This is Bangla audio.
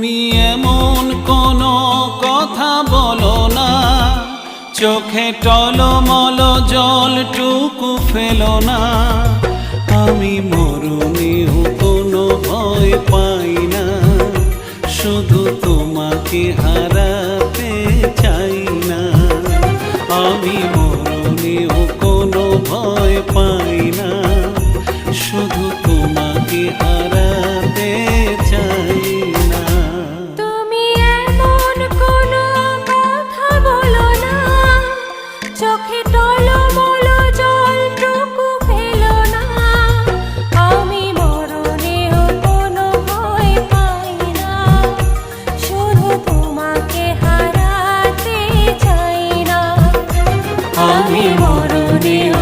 তুমি এমন কোনো কথা বলো না। চোখে টলমল জলটুকু ফেলো না। আমি মরুমিও কোনো ভয় পাই না। শুধু তোমাকে হারাতে চাই না। আমি মরুমিও কোনো ভয় পাই না। শুধু তোমাকে হারাতে আমি মরণেও